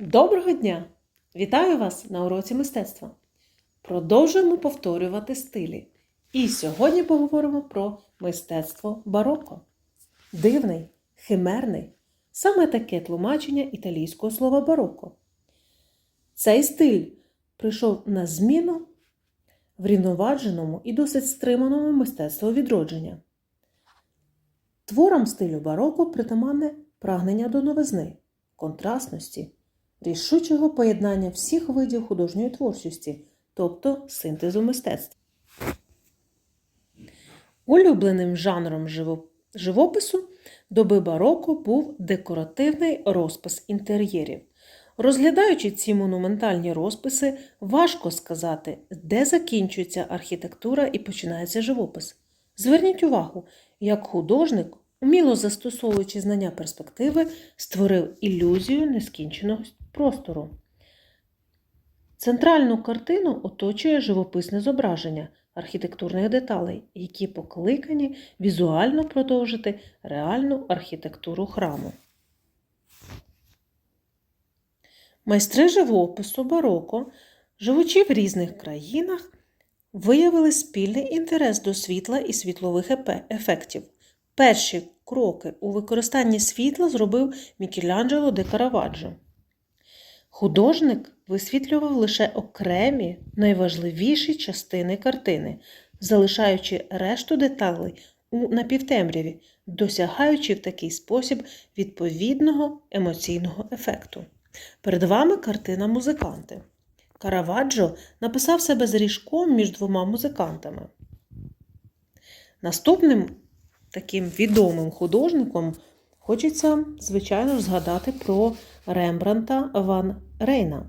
Доброго дня! Вітаю вас на уроці мистецтва. Продовжуємо повторювати стилі. І сьогодні поговоримо про мистецтво бароко. Дивний, химерний саме таке тлумачення італійського слова бароко. Цей стиль прийшов на зміну врівноваженому і досить стриманому мистецтву відродження. Творам стилю бароко притаманне прагнення до новизни, контрастності, рішучого поєднання всіх видів художньої творчості, тобто синтезу мистецтв. Улюбленим жанром живопису доби бароко був декоративний розпис інтер'єрів. Розглядаючи ці монументальні розписи, важко сказати, де закінчується архітектура і починається живопис. Зверніть увагу, як художник, уміло застосовуючи знання перспективи, створив ілюзію нескінченого простору. Центральну картину оточує живописне зображення архітектурних деталей, які покликані візуально продовжити реальну архітектуру храму. Майстри живопису бароко, живучи в різних країнах, виявили спільний інтерес до світла і світлових ефектів. Перші кроки у використанні світла зробив Мікеланджело де Караваджо. Художник висвітлював лише окремі найважливіші частини картини, залишаючи решту деталей у напівтемряві, досягаючи в такий спосіб відповідного емоційного ефекту. Перед вами картина музиканти. Караваджо написав себе з ріжком між двома музикантами. Наступним таким відомим художником хочеться, звичайно ж, згадати про Рембранта Ван Рейна.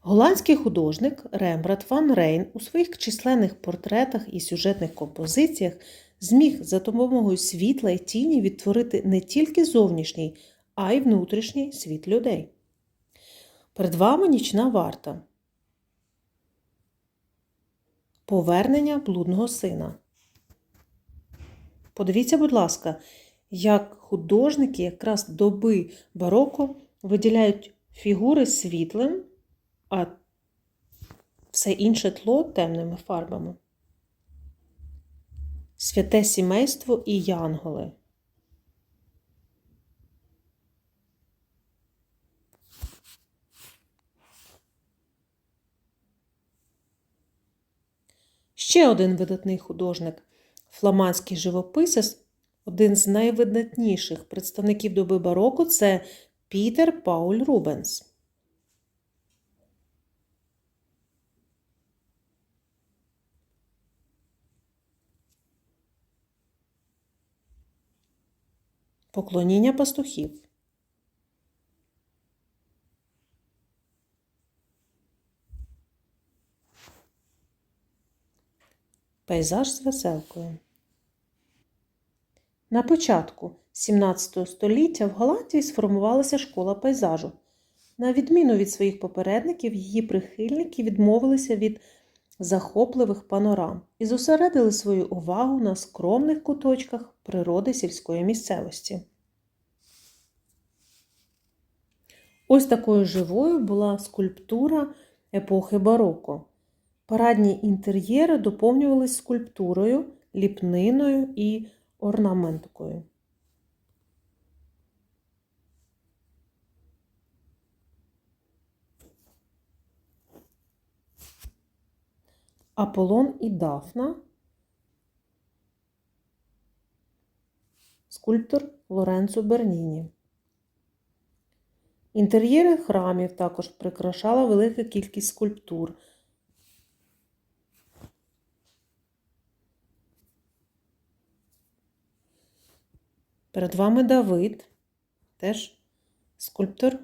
Голландський художник Рембрандт Ван Рейн у своїх численних портретах і сюжетних композиціях зміг за допомогою світла і тіні відтворити не тільки зовнішній, а й внутрішній світ людей. Перед вами нічна варта. Повернення блудного сина. Подивіться, будь ласка, як художники якраз доби бароко виділяють фігури світлим, а все інше тло темними фарбами. Святе сімейство і янголи. Ще один видатний художник, фламандський живописець, один з найвидатніших представників доби бароко це Пітер Пауль Рубенс. Поклоніння пастухів. Пейзаж з веселкою. На початку 17 століття в Голландії сформувалася школа пейзажу. На відміну від своїх попередників, її прихильники відмовилися від захопливих панорам і зосередили свою увагу на скромних куточках природи сільської місцевості. Ось такою живою була скульптура епохи бароко. Парадні інтер'єри доповнювалися скульптурою, ліпниною і орнаменткою. Аполлон і Дафна. Скульптор Лоренцо Берніні. Інтер'єри храмів також прикрашала велика кількість скульптур. Перед вами Давид, теж скульптор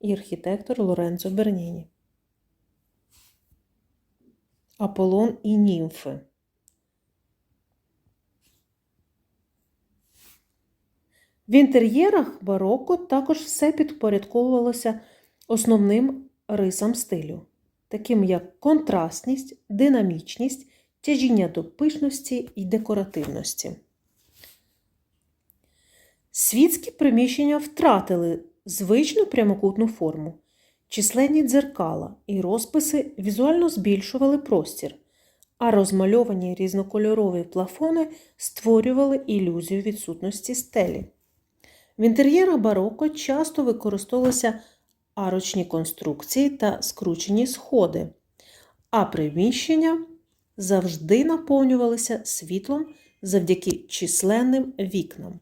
і архітектор Лоренцо Берніні. Аполлон і німфи. В інтер'єрах бароко також все підпорядковувалося основним рисам стилю, таким як контрастність, динамічність, тяжіння до пишності і декоративності. Світські приміщення втратили звичну прямокутну форму. Численні дзеркала і розписи візуально збільшували простір, а розмальовані різнокольорові плафони створювали ілюзію відсутності стелі. В інтер'єрах бароко часто використовувалися арочні конструкції та скручені сходи, а приміщення завжди наповнювалися світлом завдяки численним вікнам.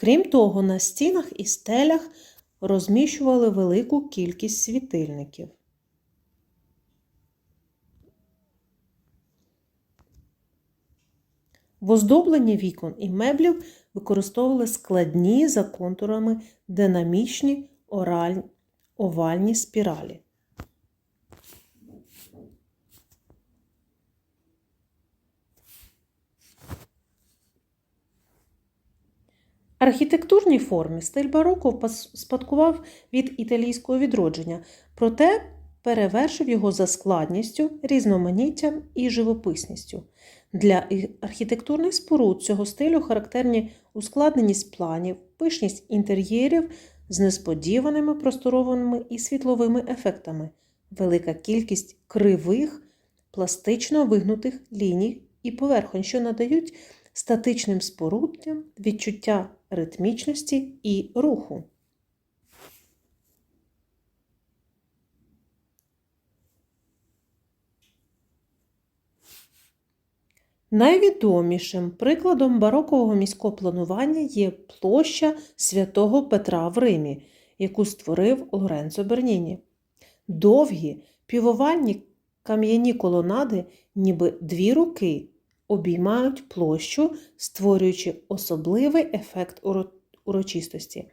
Крім того, на стінах і стелях розміщували велику кількість світильників. В оздобленні вікон і меблів використовували складні за контурами динамічні ораль- овальні спіралі. Архітектурній формі стиль бароко спадкував від італійського відродження, проте перевершив його за складністю, різноманіттям і живописністю. Для архітектурних споруд цього стилю характерні ускладненість планів, пишність інтер'єрів з несподіваними просторовими і світловими ефектами, велика кількість кривих, пластично вигнутих ліній і поверхонь, що надають статичним споруддям відчуття ритмічності і руху. Найвідомішим прикладом барокового міського планування є площа святого Петра в Римі, яку створив Лоренцо Берніні. Довгі півовальні кам'яні колонади, ніби дві руки, обіймають площу, створюючи особливий ефект урочистості.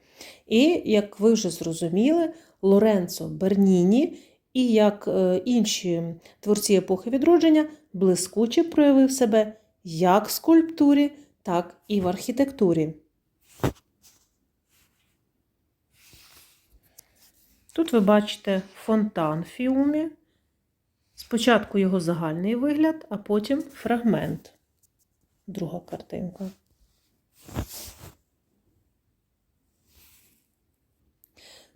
І, як ви вже зрозуміли, Лоренцо Берніні і як е, інші творці епохи відродження блискуче проявив себе як в скульптурі, так і в архітектурі. Тут ви бачите фонтан в фіумі. Спочатку його загальний вигляд, а потім фрагмент. Друга картинка.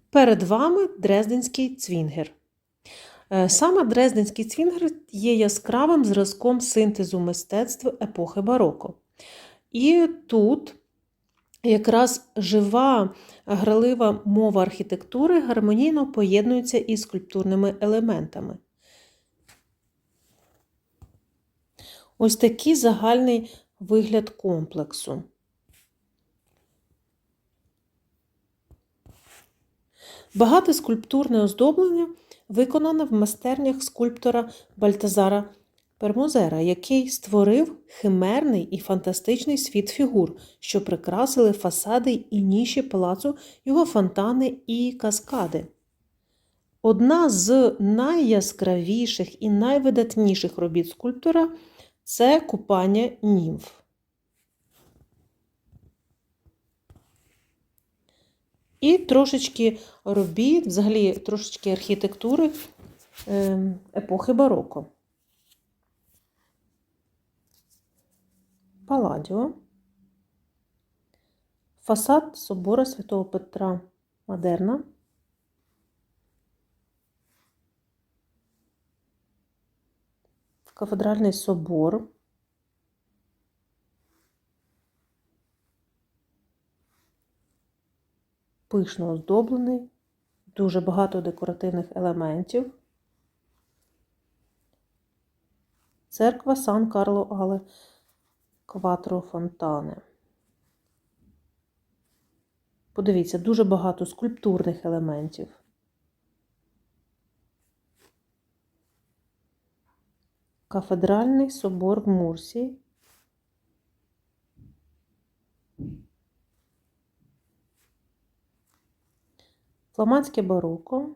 Перед вами Дрезденський цвінгер. Е, Саме Дрезденський цвінгер є яскравим зразком синтезу мистецтв епохи бароко. І тут якраз жива гралива мова архітектури гармонійно поєднується із скульптурними елементами. Ось такий загальний вигляд комплексу. Багате скульптурне оздоблення виконане в майстернях скульптора Бальтазара Пермозера, який створив химерний і фантастичний світ фігур, що прикрасили фасади і ніші палацу, його фонтани і каскади. Одна з найяскравіших і найвидатніших робіт скульптора це купання німф. І трошечки робіт, взагалі трошечки архітектури е, епохи бароко. Паладіо. Фасад собора Святого Петра Модерна. Кафедральний собор. Пишно оздоблений, дуже багато декоративних елементів. Церква Сан Карло Але Кватро Фонтане. Подивіться, дуже багато скульптурних елементів. Кафедральний собор в Мурсі. Фламандське бароко.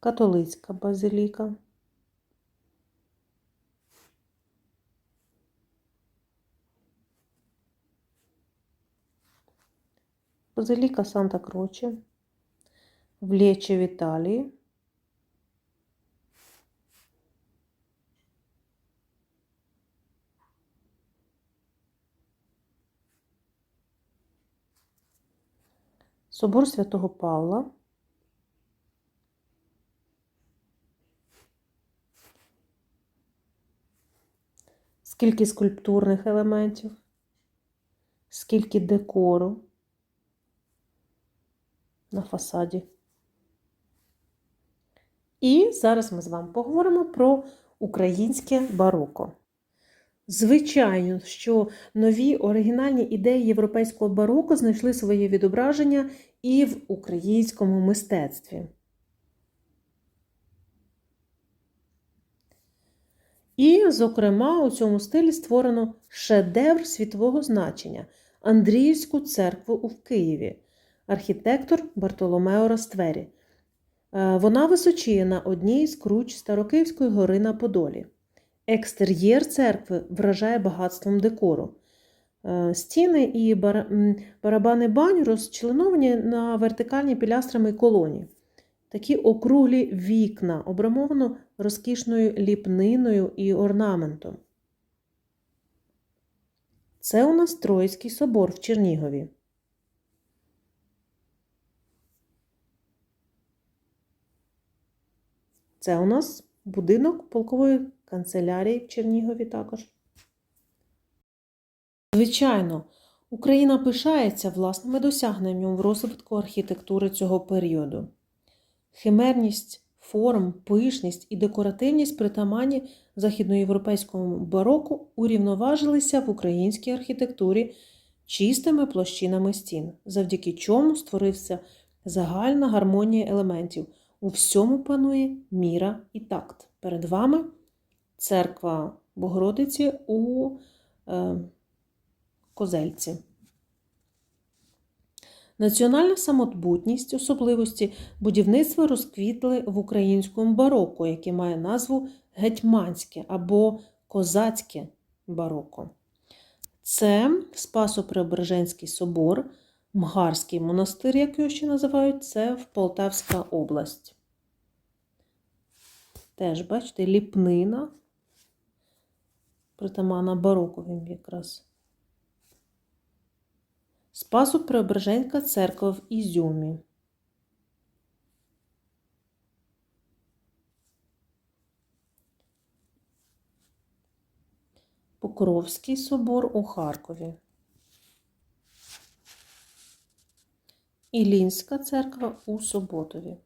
Католицька базиліка. Базиліка Санта Кроче, в Лече в Італії. Собор Святого Павла. Скільки скульптурних елементів, скільки декору на фасаді. І зараз ми з вами поговоримо про українське бароко. Звичайно, що нові оригінальні ідеї європейського бароко знайшли своє відображення і в українському мистецтві. І, зокрема, у цьому стилі створено шедевр світового значення Андріївську церкву у Києві, архітектор Бартоломео Раствері. Е, Вона височіє на одній з круч Старокиївської гори на Подолі. Екстер'єр церкви вражає багатством декору. Е, Стіни і барабани бань розчленовані на вертикальні пілястрами колоні. Такі округлі вікна, обрамовано розкішною ліпниною і орнаментом. Це у нас Троїцький собор в Чернігові. Це у нас будинок полкової канцелярії в Чернігові також. Звичайно, Україна пишається власними досягненнями в розвитку архітектури цього періоду. Химерність форм, пишність і декоративність притаманні західноєвропейському бароку урівноважилися в українській архітектурі чистими площинами стін, завдяки чому створився загальна гармонія елементів. У всьому панує міра і такт. Перед вами церква Богородиці у е, Козельці. Національна самотбутність, особливості будівництва розквітли в українському бароко, яке має назву гетьманське або козацьке бароко. Це Спасо-Преображенський собор, Мгарський монастир, як його ще називають, це в Полтавська область. Теж, бачите, ліпнина, притамана бароковим якраз. Спасо-Преображенська церква в Ізюмі. Покровський собор у Харкові. Ілінська церква у Соботові.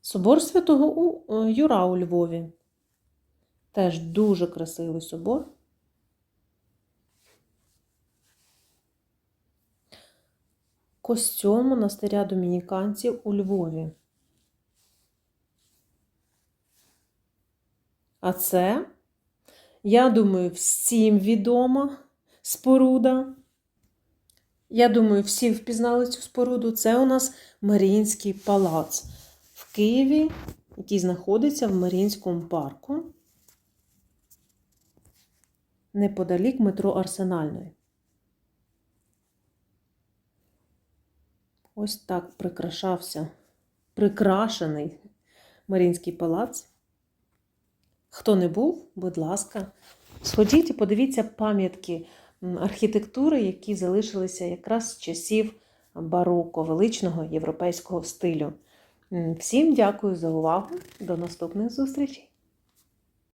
Собор святого е, Юра у Львові. Теж дуже красивий собор. Костьом монастиря домініканців у Львові. А це, я думаю, всім відома споруда. Я думаю, всі впізнали цю споруду. Це у нас Маріїнський палац в Києві, який знаходиться в Маріїнському парку, неподалік метро Арсенальної. Ось так прикрашався, прикрашений Маріїнський палац. Хто не був, будь ласка, сходіть і подивіться пам'ятки архітектури, які залишилися якраз з часів бароко, величного європейського стилю. Всім дякую за увагу. До наступних зустрічей!